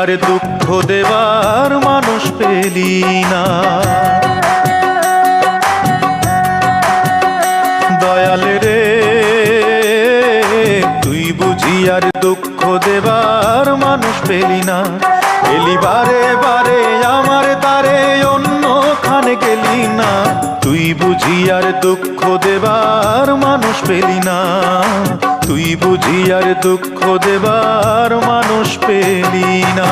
আর দুঃখ দেবার মানুষ পেলি না। দয়াল রে, তুই বুঝি আর দুঃখ দেবার মানুষ পেলি না। এলি বারে বারে আমার তারে অন্য খানে গেলি না। তুই বুঝি আর দুঃখ দেবার মানুষ পেলি না। তুই বুঝি আর দুঃখ দেবার মানুষ পেলি না।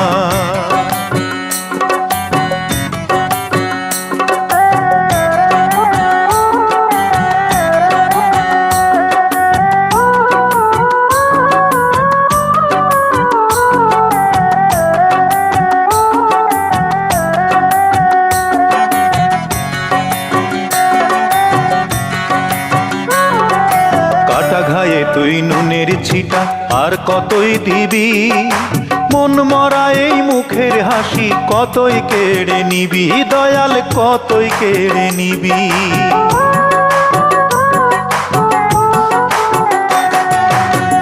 ঘায়ে তুই নুনের ছিটা, আর কতই দিবি? মন মরা এই মুখের হাসি কতই কেড়ে নিবি? দয়াল, কতই কেড়ে নিবি?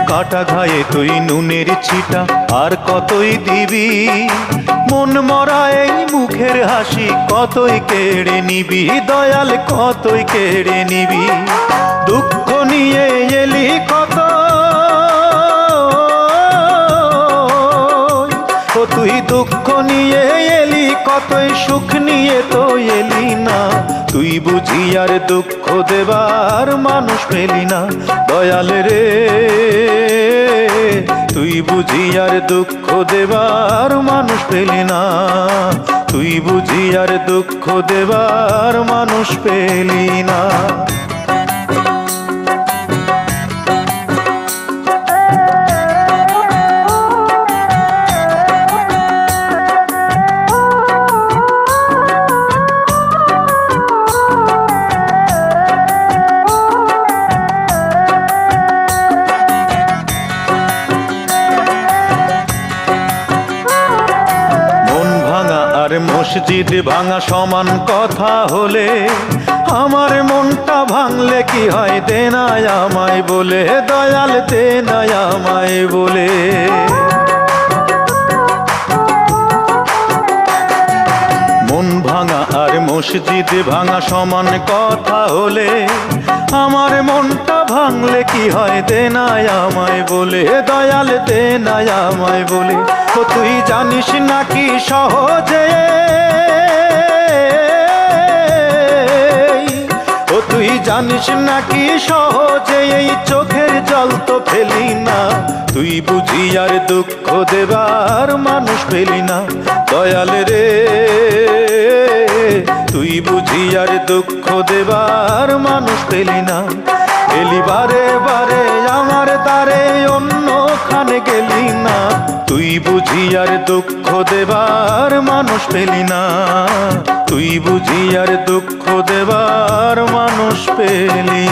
কাটা ঘায়ে তুই নুনের ছিটা, আর কতই দিবি? মন মরা এই মুখের হাসি কতই কেড়ে নিবি? দয়াল, কতই কেড়ে নিবি? তুই দুঃখ নিয়ে এলি, কতই সুখ নিয়ে তো এলি না। তুই বুঝি আর দুঃখ দেবার মানুষ পেলি না, দয়াল রে। তুই বুঝি আর দুঃখ দেবার মানুষ পেলি না, তুই বুঝি আর দুঃখ দেবার মানুষ পেলি না। মসজিদ ভাঙা সমান কথা হলে আমার মনটা ভাঙলে কি হয়? দেনায় আমায় বলে, দয়াল দেনায় আমায় বলে। মসজিদ ভাঙা সমান কথা হলে আমার মনটা ভাঙলে কি হয়? দেনায় আমায় বলে দয়াল দেনায় আমায় বলে। ও তুই জানিস নাকি সহজে? ও তুই জানিস নাকি সহজে? এই চোখের জল তো ফেলি না। তুই বুঝি আর দুঃখ দেবার মানুষ পেলি না। দয়াল রে। তুই বুঝি আর দুঃখ দেবার মানুষ পেলি না। এলি বারে বারে আমার তারে অন্য খানে গেলি না। তুই বুঝি আর দুঃখ দেবার মানুষ পেলি না। তুই বুঝি আর দুঃখ দেবার মানুষ পেলি